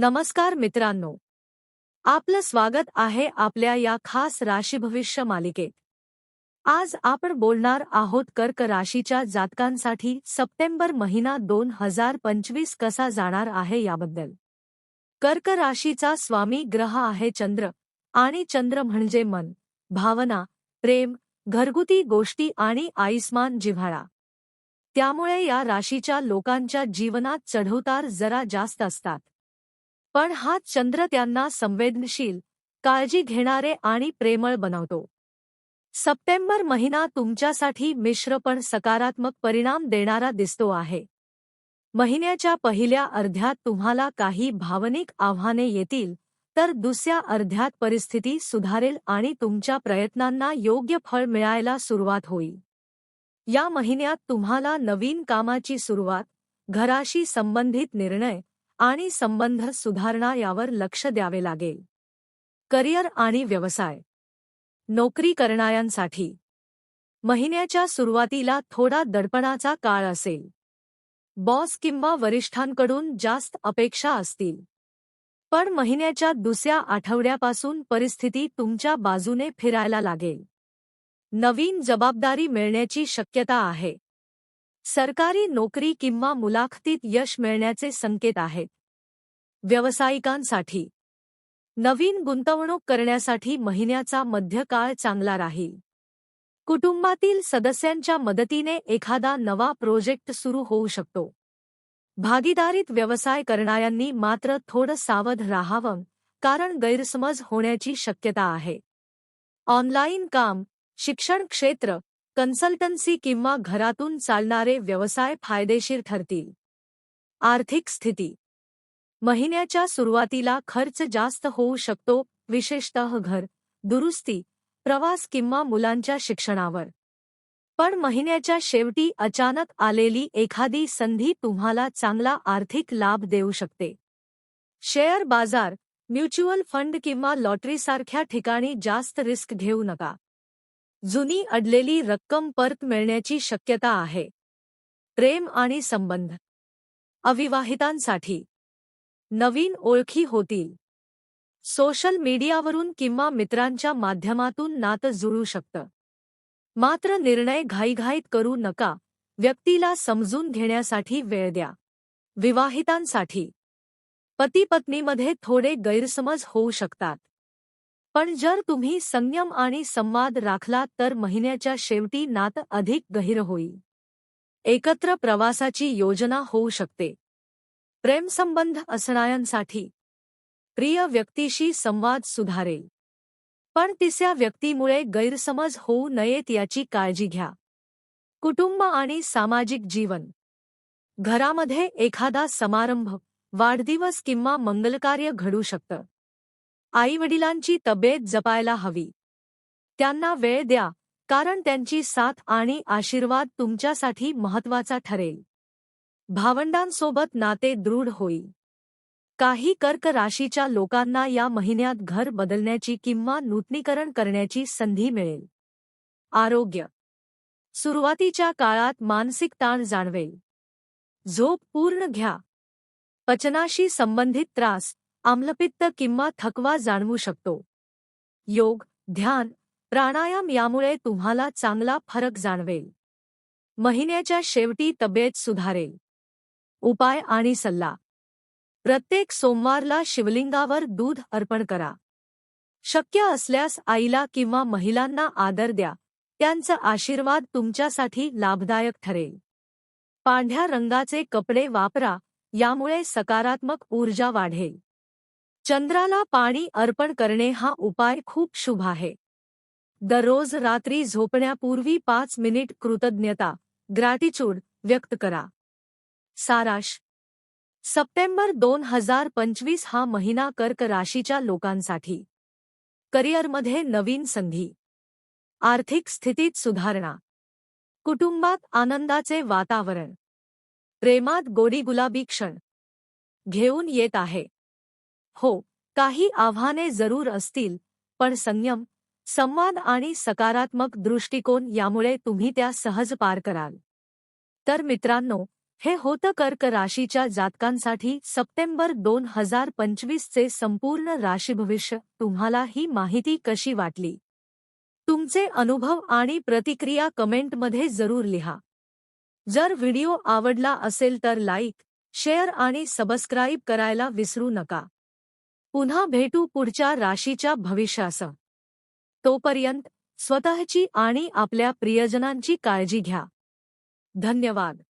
नमस्कार मित्रांनो. आपलं स्वागत आहे आपल्या या खास राशी भविष्य मालिकेत. आज आपण बोलणार आहोत कर्क राशीच्या जातकांसाठी सप्टेंबर महिना दोन हजार पंचवीस कसा जाणार आहे याबद्दल. कर्क राशीचा स्वामी ग्रह आहे चंद्र आणि चंद्र म्हणजे मन भावना प्रेम घरगुती गोष्टी आणि आयुष्मान जिव्हाळा. त्यामुळे या राशीच्या लोकांच्या जीवनात चढउतार जरा जास्त असतात. पण हा चंद्र त्यांना संवेदनशील काळजी घेणारे आणि प्रेमळ बनवतो. सप्टेंबर महिना तुमच्यासाठी मिश्र पण सकारात्मक परिणाम देणारा दिसतो आहे. महिन्याच्या पहिल्या अर्ध्यात तुम्हाला काही भावनिक आव्हाने येतील तर दुसऱ्या अर्ध्यात परिस्थिती सुधारेल आणि तुमच्या प्रयत्नांना योग्य फळ मिळायला सुरुवात होईल. या महिन्यात तुम्हाला नवीन कामाची सुरुवात घराशी संबंधित निर्णय आणि संबंध सुधारणा यावर लक्ष द्यावे लागेल. करिअर आणि व्यवसाय. नोकरी करणाऱ्यांसाठी. महिन्याच्या सुरुवातीला थोडा दडपणाचा काळ असेल. बॉस किंवा वरिष्ठांकडून जास्त अपेक्षा असतील. पण महिन्याच्या दुसऱ्या आठवड्यापासून परिस्थिती तुमच्या बाजूने फिरायला लागेल. नवीन जबाबदारी मिळण्याची शक्यता आहे. सरकारी नोकरी किंवा मुलाखतीत यश मिळण्याचे संकेत आहेत. व्यावसायिकांसाठी. नवीन गुंतवणूक करण्यासाठी महिन्याचा मध्यकाळ चांगला राहील. कुटुंबातील सदस्यांच्या मदतीने एखादा नवा प्रोजेक्ट सुरू होऊ शकतो. भागीदारीत व्यवसाय करणाऱ्यांनी मात्र थोडं सावध राहावं कारण गैरसमज होण्याची शक्यता आहे. ऑनलाईन काम शिक्षण क्षेत्र कन्सल्टन्सी किंवा घरातून चालणारे व्यवसाय फायदेशीर ठरतील. आर्थिक स्थिती. महिन्याच्या सुरुवातीला खर्च जास्त होऊ शकतो विशेषतः घर दुरुस्ती प्रवास किंवा मुलांच्या शिक्षणावर. पण महिन्याच्या शेवटी अचानक आलेली एखादी संधी तुम्हाला चांगला आर्थिक लाभ देऊ शकते. शेअर बाजार म्युच्युअल फंड किंवा लॉटरीसारख्या ठिकाणी जास्त रिस्क घेऊ नका. जुनी अडलेली रक्कम परत मिळण्याची शक्यता आहे. प्रेम आणि संबंध. अविवाहितांसाठी. नवीन ओळखी होतील. सोशल मीडियावरून किंवा मित्रांच्या माध्यमातून नातं जुळू शकतं. मात्र निर्णय घाईघाईत करू नका. व्यक्तीला समजून घेण्यासाठी वेळ द्या. विवाहितांसाठी. पती पत्नीमध्ये थोडे गैरसमज होऊ शकतात. पण जर तुम्ही संयम आणि संवाद राखलात तर महिन्याच्या शेवटी नातं अधिक गहिर होईल एकत्र प्रवासाची योजना होऊ शकते. प्रेमसंबंध असणाऱ्यांसाठी. प्रिय व्यक्तीशी संवाद सुधारेल. पण तिसऱ्या व्यक्तीमुळे गैरसमज होऊ नयेत याची काळजी घ्या. कुटुंब आणि सामाजिक जीवन. घरामध्ये एखादा समारंभ वाढदिवस किंवा मंगलकार्य घडू शकतं. आईवडिलांची तब्येत जपायला हवी. त्यांना वेळ द्या कारण त्यांची साथ आणि आशीर्वाद तुमच्यासाठी महत्त्वाचा ठरेल. भावंडांसोबत नाते दृढ होईल. काही कर्क राशीच्या लोकांना या महिन्यात घर बदलण्याची किंवा नूतनीकरण करण्याची संधी मिळेल. आरोग्य. सुरुवातीच्या काळात मानसिक ताण जाणवेल. झोप पूर्ण घ्या. पचनाशी संबंधित त्रास आम्लपित्त किंवा थकवा जाणवू शकतो. योग ध्यान प्राणायाम यामुळे तुम्हाला चांगला फरक जाणवेल. महिन्याच्या शेवटी तब्येत सुधारेल. उपाय आणि सल्ला. प्रत्येक सोमवारला शिवलिंगावर दूध अर्पण करा. शक्य असल्यास आईला किंवा महिलांना आदर द्या. त्यांचा आशीर्वाद तुमच्यासाठी लाभदायक ठरेल. पांढऱ्या रंगाचे कपडे वापरा यामुळे सकारात्मक ऊर्जा वाढेल. चंद्राला पाणी अर्पण करणे हा उपाय खूप शुभ आहे. दररोज रात्री झोपण्यापूर्वी पाच मिनिट कृतज्ञता ग्रॅटिट्यूड व्यक्त करा. साराश. सप्टेंबर दोन हजार पंचवीस हा महिना कर्क राशीच्या लोकांसाठी. करिअरमध्ये नवीन संधी. आर्थिक स्थितीत सुधारणा. कुटुंबात आनंदाचे वातावरण. प्रेमात गोडी गुलाबी क्षण. घेऊन येत आहे. हो. काही आव्हाने जरूर असतील पण संयम संवाद आणि सकारात्मक दृष्टिकोन यामुळे तुम्ही त्या सहज पार कराल. तर मित्रांनो हे होतं कर्क राशीच्या जातकांसाठी सप्टेंबर दोन हजार पंचवीसचे संपूर्ण राशीभविष्य तुम्हाला ही माहिती कशी वाटली? तुमचे अनुभव आणि प्रतिक्रिया कमेंटमध्ये जरूर लिहा. जर व्हिडिओ आवडला असेल तर लाईक शेअर आणि सबस्क्राईब करायला विसरू नका. पुन्हा भेटू पुढच्या राशीच्या भविष्यासह तोपर्यंत स्वतःची आणि आपल्या प्रियजनांची काळजी घ्या. धन्यवाद.